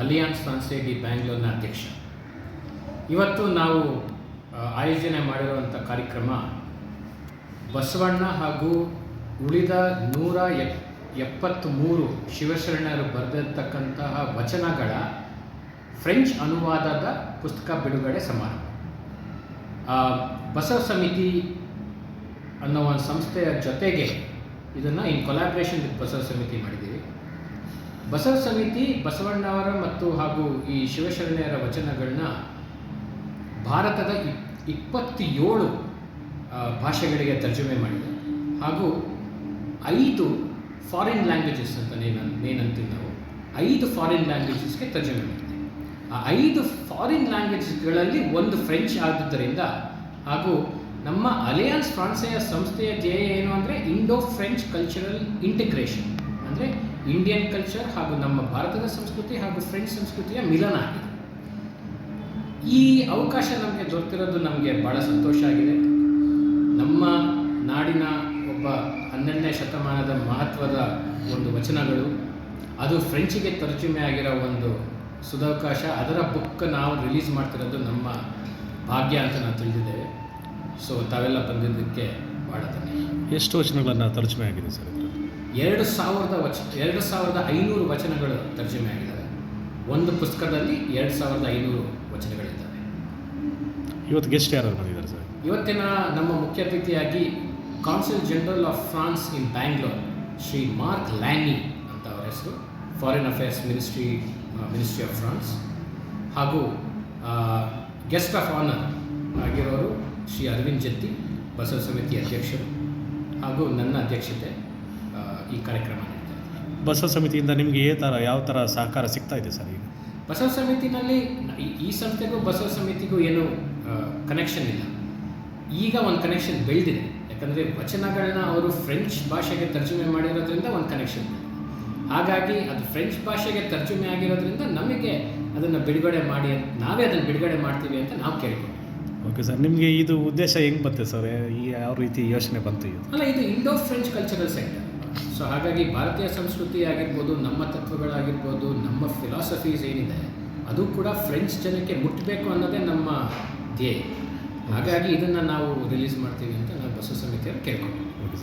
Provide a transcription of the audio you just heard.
Alliance ಫ್ರಾನ್ಸೆ D ಬ್ಯಾಂಗ್ಳೂರ್ನ ಅಧ್ಯಕ್ಷ. ಇವತ್ತು ನಾವು ಆಯೋಜನೆ ಮಾಡಿರುವಂಥ ಕಾರ್ಯಕ್ರಮ ಬಸವಣ್ಣ ಹಾಗೂ ಉಳಿದ ನೂರ ಎಪ್, ಎಪ್ಪತ್ತ್ಮೂರು ಶಿವಶರಣರು ಬರೆದಿರ್ತಕ್ಕಂತಹ ವಚನಗಳ ಫ್ರೆಂಚ್ ಅನುವಾದದ ಪುಸ್ತಕ ಬಿಡುಗಡೆ ಸಮಾರಂಭ. ಬಸವ ಸಮಿತಿ ಅನ್ನೋ ಒಂದು ಸಂಸ್ಥೆಯ ಜೊತೆಗೆ ಇದನ್ನು ಇನ್ ಕೊಲಾಬ್ರೇಷನ್ ವಿತ್ ಬಸವ ಸಮಿತಿ ಮಾಡಿದ್ದೀವಿ. ಬಸವ ಸಮಿತಿ ಬಸವಣ್ಣವರ ಮತ್ತು ಹಾಗೂ ಈ ಶಿವಶರಣೆಯರ ವಚನಗಳನ್ನ ಭಾರತದ ಇಪ್- ಇಪ್ಪತ್ತೇಳು ಭಾಷೆಗಳಿಗೆ ತರ್ಜುಮೆ ಮಾಡಿದೆ. ಹಾಗೂ ಐದು ಫಾರಿನ್ ಲ್ಯಾಂಗ್ವೇಜಸ್ ಅಂತ ನೇನು ಏನಂತೀವಿ ನಾವು ಐದು ಫಾರಿನ್ ಲ್ಯಾಂಗ್ವೇಜಸ್ಗೆ ತರ್ಜುಮೆ ಮಾಡಿದೆ. ಆ ಐದು ಫಾರಿನ್ ಲ್ಯಾಂಗ್ವೇಜಸ್ಗಳಲ್ಲಿ ಒಂದು ಫ್ರೆಂಚ್ ಆದುದರಿಂದ ಹಾಗೂ ನಮ್ಮ ಅಲಿಯನ್ಸ್ ಫ್ರಾನ್ಸೆಯ ಸಂಸ್ಥೆಯ ಧ್ಯೇಯ ಏನು ಅಂದರೆ ಇಂಡೋ ಫ್ರೆಂಚ್ ಕಲ್ಚರಲ್ ಇಂಟಿಗ್ರೇಷನ್ ಅಂದರೆ ಇಂಡಿಯನ್ ಕಲ್ಚರ್ ಹಾಗೂ ನಮ್ಮ ಭಾರತದ ಸಂಸ್ಕೃತಿ ಹಾಗೂ ಫ್ರೆಂಚ್ ಸಂಸ್ಕೃತಿಯ ಮಿಲನ ಆಗಿದೆ. ಈ ಅವಕಾಶ ನಮಗೆ ದೊರೆತಿರೋದು ನಮಗೆ ಭಾಳ ಸಂತೋಷ ಆಗಿದೆ. ನಮ್ಮ ನಾಡಿನ ಒಬ್ಬ ಹನ್ನೆರಡನೇ ಶತಮಾನದ ಮಹತ್ವದ ಒಂದು ವಚನಗಳು, ಅದು ಫ್ರೆಂಚಿಗೆ ತರ್ಜುಮೆ ಆಗಿರೋ ಒಂದು ಸುದವಕಾಶ ಅದರ ಬುಕ್ ನಾವು ರಿಲೀಸ್ ಮಾಡ್ತಿರೋದು ನಮ್ಮ ಭಾಗ್ಯ ಅಂತ ನಾವು ತಿಳಿದಿದ್ದೇವೆ. ಸೊ ತಾವೆಲ್ಲ ಬಂದಿದ್ದಕ್ಕೆ ಭಾಳ ಎಷ್ಟು ವಚನಗಳನ್ನು ತರ್ಜುಮೆ ಆಗಿದೆ ಸರ್? ಎರಡು ಸಾವಿರದ ವಚ ಎರಡು ಸಾವಿರದ ಐನೂರು ವಚನಗಳು ತರ್ಜಮೆ ಆಗಿದ್ದಾವೆ. ಒಂದು ಪುಸ್ತಕದಲ್ಲಿ ಎರಡು ಸಾವಿರದ ಐನೂರು ವಚನಗಳಿದ್ದಾವೆ. ಇವತ್ತು ಗೆಸ್ಟ್ ಯಾರು ಬಂದಿದ್ದಾರೆ ಸರ್? ಇವತ್ತಿನ ನಮ್ಮ ಮುಖ್ಯ ಅತಿಥಿಯಾಗಿ consul general of France in Bangalore Shri Marc Lanny ಅಂತ ಅವರ ಹೆಸರು. Foreign affairs ministry ministry of France ಹಾಗೂ ಗೆಸ್ಟ್ ಆಫ್ ಆನರ್ ಆಗಿರೋರು ಶ್ರೀ ಅರವಿಂದ್ ಜತ್ತಿ ಬಸವ ಸಮಿತಿ ಅಧ್ಯಕ್ಷರು ಹಾಗೂ ನನ್ನ ಅಧ್ಯಕ್ಷತೆ ಈ ಕಾರ್ಯಕ್ರಮ ಬಸವ ಸಮಿತಿಯಿಂದ ನಿಮಗೆ ಏ ಥರ ಯಾವ ಥರ ಸಹಕಾರ ಸಿಗ್ತಾ ಇದೆ ಸರ್ ಈಗ? ಬಸವ ಸಮಿತಿನಲ್ಲಿ ಈ- ಸಂಸ್ಥೆಗೂ ಬಸವ ಸಮಿತಿಗೂ ಏನು ಕನೆಕ್ಷನ್ ಇಲ್ಲ. ಈಗ ಒಂದು ಕನೆಕ್ಷನ್ ಬೆಳೆದಿದೆ. ಯಾಕಂದರೆ ವಚನಗಳನ್ನ ಅವರು ಫ್ರೆಂಚ್ ಭಾಷೆಗೆ ತರ್ಜುಮೆ ಮಾಡಿರೋದ್ರಿಂದ ಒಂದು ಕನೆಕ್ಷನ್ ಹಾಗಾಗಿ ಅದು ಫ್ರೆಂಚ್ ಭಾಷೆಗೆ ತರ್ಜುಮೆ ಆಗಿರೋದ್ರಿಂದ ನಮಗೆ ಅದನ್ನು ಬಿಡುಗಡೆ ಮಾಡಿ ನಾವೇ ಅದನ್ನು ಬಿಡುಗಡೆ ಮಾಡ್ತೀವಿ ಅಂತ ನಾವು ಕೇಳ್ಕೊಂಡು ಓಕೆ ಸರ್ ನಿಮಗೆ ಇದು ಉದ್ದೇಶ ಹೆಂಗೆ ಬಂತೆ ಸರ್ ಈ ಯಾವ ರೀತಿ ಯೋಚನೆ ಬಂತು ಇದು? ಅಲ್ಲ ಇದು Indo French cultural centre so ಹಾಗಾಗಿ ಭಾರತೀಯ ಸಂಸ್ಕೃತಿ ಆಗಿರ್ಬೋದು ನಮ್ಮ ತತ್ವಗಳಾಗಿರ್ಬೋದು, ನಮ್ಮ ಫಿಲಾಸಫೀಸ್ ಏನಿದೆ, ಅದು ಕೂಡ ಫ್ರೆಂಚ್ ಜನಕ್ಕೆ ಮುಟ್ಟಬೇಕು ಅನ್ನೋದೇ ನಮ್ಮ ಧ್ಯೇಯ. ಹಾಗಾಗಿ ಇದನ್ನು ನಾವು ರಿಲೀಸ್ ಮಾಡ್ತೀವಿ ಅಂತ ನಾವು ಬಸವ ಓಕೆ ಸರ್